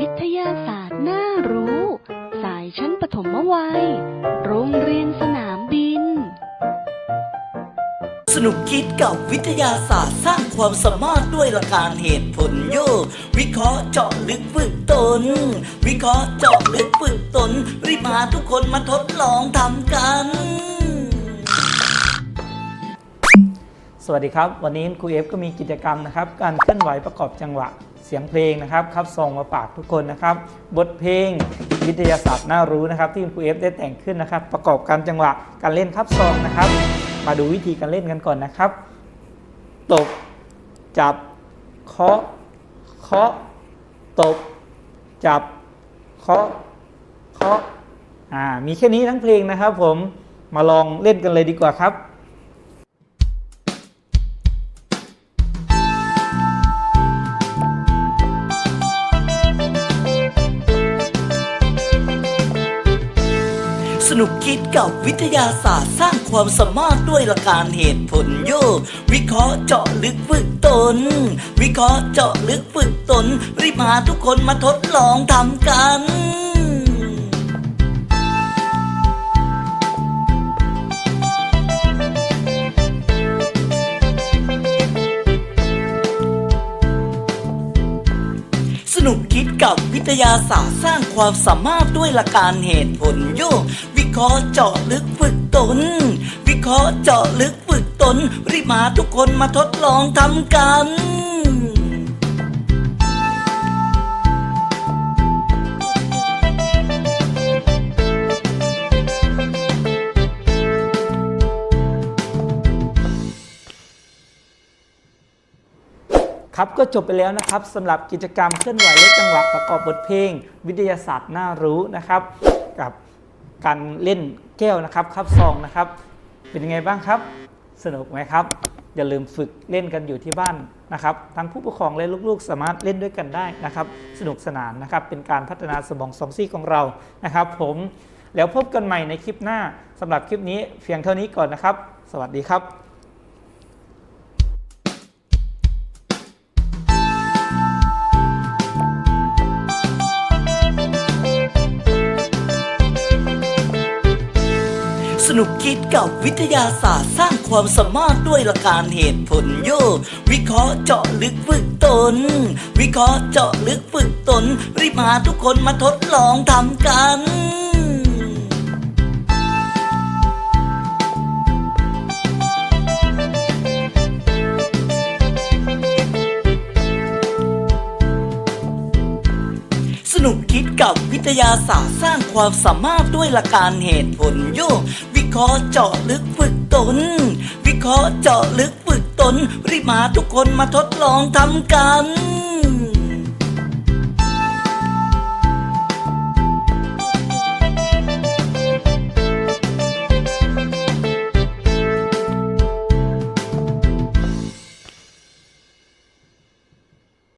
วิทยาศาสตร์น่ารู้ สายชั้นปฐมวัย โรงเรียนสนามบิน สนุกคิดกับวิทยาศาสตร์สร้างความสามารถด้วยหลักการเหตุผลโยวิเคราะห์เจาะลึกฝึกตน วิเคราะห์เจาะลึกฝึกตน รีบมาทุกคนมาทดลองทำกัน สวัสดีครับ วันนี้ครูเอฟก็มีกิจกรรมนะครับ การเคลื่อนไหวประกอบจังหวะเสียงเพลงนะครับครับส่งมาฝากทุกคนนะครับ บทเพลงวิทยาศาสตร์น่ารู้นะครับ ที่ครูเอฟได้แต่งขึ้นนะครับ ประกอบการจังหวะการเล่นครับซองนะครับ มาดูวิธีการเล่นกันก่อนนะครับตบจับเคาะเคาะตบจับเคาะเคาะอ่ามีแค่นี้ทั้งเพลงนะครับ ผมมาลองเล่นกันเลยดีกว่าครับ สนุกคิดกับวิทยาศาสตร์สร้างความสามารถด้วยหลักการเหตุผลโยวิเคราะห์เจาะลึกฝึกตน วิเคราะห์เจาะลึกฝึกตน รีบมาทุกคนมาทดลองทำกันสนุกคิดกับวิทยาศาสตร์สร้างความสามารถด้วยหลักการเหตุผลโย เคราะห์เจาะลึกฝึกตน วิเคราะห์เจาะลึกฝึกตน รีบมาทุกคนมาทดลองทำกันครับก็จบไปแล้วนะครับสำหรับกิจกรรมเคลื่อนไหวและจังหวะประกอบบทเพลง วิทยาศาสตร์น่ารู้นะครับกับ การเล่นแก้วนะครับครับซองนะครับ เป็นยังไงบ้างครับ สนุกไหมครับ อย่าลืมฝึกเล่นกันอยู่ที่บ้านนะครับทั้งผู้ปกครองและลูกๆ สามารถเล่นด้วยกันได้นะครับ สนุกสนานนะครับเป็นการพัฒนาสมองสองซี่ของเรานะครับ ผมแล้วพบกันใหม่ในคลิปหน้าสำหรับคลิปนี้เพียงเท่านี้ก่อนนะครับ สวัสดีครับ นุกคิดกับวิทยาศาสตร์สร้างความสามารถด้วยหลักการเหตุผลโยวิเคราะห์เจาะลึกฝึกตน วิเคราะห์เจาะลึกฝึกตน รีบมาทุกคนมาทดลองทำกันสนุกคิดกับวิทยาศาสตร์สร้างความสามารถด้วยหลักการเหตุผลโยวิ เคราะห์เจาะลึกฝึกตน วิเคราะห์เจาะลึกฝึกตนรีบมาทุกคนมาทดลองทำกัน